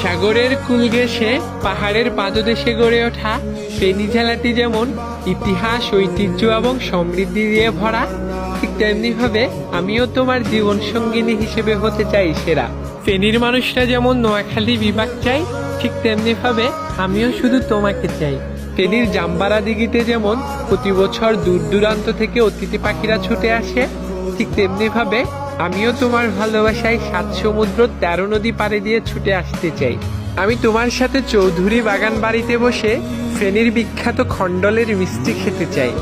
সাগরের কুল ঘেঁষে পাহাড়ের পাদদেশে গড়ে ওঠা। ফেনী জেলাটি যেমন ইতিহাস ঐতিহ্য এবং সমৃদ্ধি দিয়ে ভরা, ঠিক তেমনি ভাবে আমিও তোমার জীবন সঙ্গিনী হিসেবে হতে চাই সেরা। ফেনীর মানুষরা যেমন নোয়াখালী বিভাগ চাই ঠিক তেমনি ভাবে আমিও শুধু তোমাকে চাই। ফেনীর জাম্বারা দিঘিতে যেমন প্রতি বছর দূর দূরান্ত থেকে অতিথি পাখিরা ছুটে আসে, ঠিক তেমনি ভাবে আমিও তোমার ভালোবাসায় সাত সমুদ্র তেরো নদী পাড়ে দিয়ে ছুটে আসতে চাই। আমি তোমার সাথে চৌধুরী বাগান বাড়িতে বসে ফেনীর বিখ্যাত খণ্ডলের মিষ্টি খেতে চাই।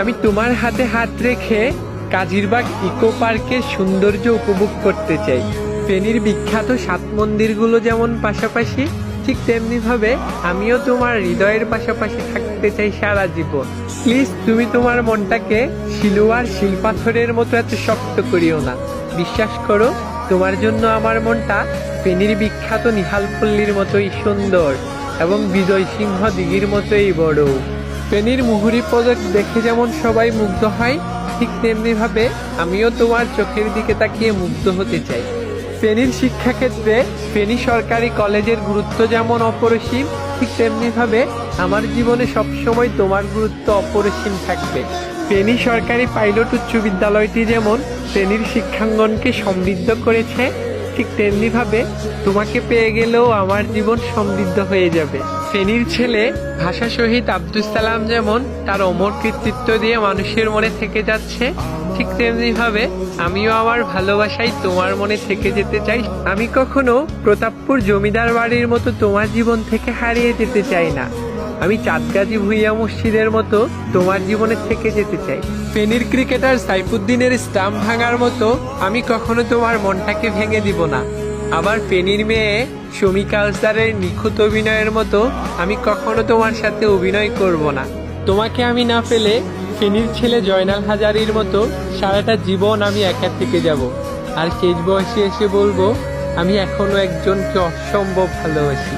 আমি তোমার হাতে হাত রেখে কাজিরবাগ ইকো পার্কের সৌন্দর্য উপভোগ করতে চাই। ফেনীর বিখ্যাত সাত মন্দিরগুলো যেমন পাশাপাশি, ঠিক তেমনি ভাবে আমিও তোমার হৃদয়ের পাশাপাশি থাকতে চাই সারা জীবন। প্লিজ তুমি তোমার মনটাকে শিলুয়ার শিলপাথরের মতো এত শক্ত করিও না। বিশ্বাস করো, তোমার জন্য আমার মনটা ফেনীর বিখ্যাত নিহালপল্লীর মতোই সুন্দর এবং বিজয় সিংহ দিঘির মতোই বড়। ফেনীর মুহুরি প্রজেক্ট দেখে যেমন সবাই মুগ্ধ হয়, ঠিক তেমনিভাবে আমিও তোমার চোখের দিকে তাকিয়ে মুগ্ধ হতে চাই। ফেনীর শিক্ষাক্ষেত্রে ফেনী সরকারি কলেজের গুরুত্ব যেমন অপরিসীম, ঠিক তেমনিভাবে আমার জীবনে সবসময় তোমার গুরুত্ব অপরিসীম থাকবে। ফেনী সরকারি পাইলট উচ্চ বিদ্যালয়টি যেমন ফেনীর শিক্ষাঙ্গনকে সমৃদ্ধ করেছে, ঠিক তেমনিভাবে তোমাকে পেয়ে গেলেও আমার জীবন সমৃদ্ধ হয়ে যাবে। ফেনীর ছেলে ভাষা শহীদ আব্দুল সালাম যেমন তার অমর কৃতিত্ব দিয়ে মানুষের মনে থেকে যাচ্ছে, ঠিক তেমনিভাবে আমিও আমার ভালোবাসাই তোমার মনে থেকে যেতে চাই। আমি কখনো প্রতাপপুর জমিদার বাড়ির মতো তোমার জীবন থেকে হারিয়ে যেতে চাই না। আমি চাঁদগাজী ভুইয়া মসজিদের মতো তোমার জীবনে থেকে যেতে চাই। ফেনীর ক্রিকেটার সাইফুদ্দিনের স্টাম্প ভাঙার মতো আমি কখনো তোমার মনটাকে ভেঙে দিব না। আবার ফেনীর মেয়ে শমী কালসারের নিখুঁত অভিনয়ের মতো আমি কখনো তোমার সাথে অভিনয় করব না। তোমাকে আমি না পেলে ফেনীর ছেলে জয়নাল হাজারির মতো সারাটা জীবন আমি একা থেকে যাব। আর শেষ বয়সে এসে বলব, আমি এখনও একজনকে অসম্ভব ভালোবাসি।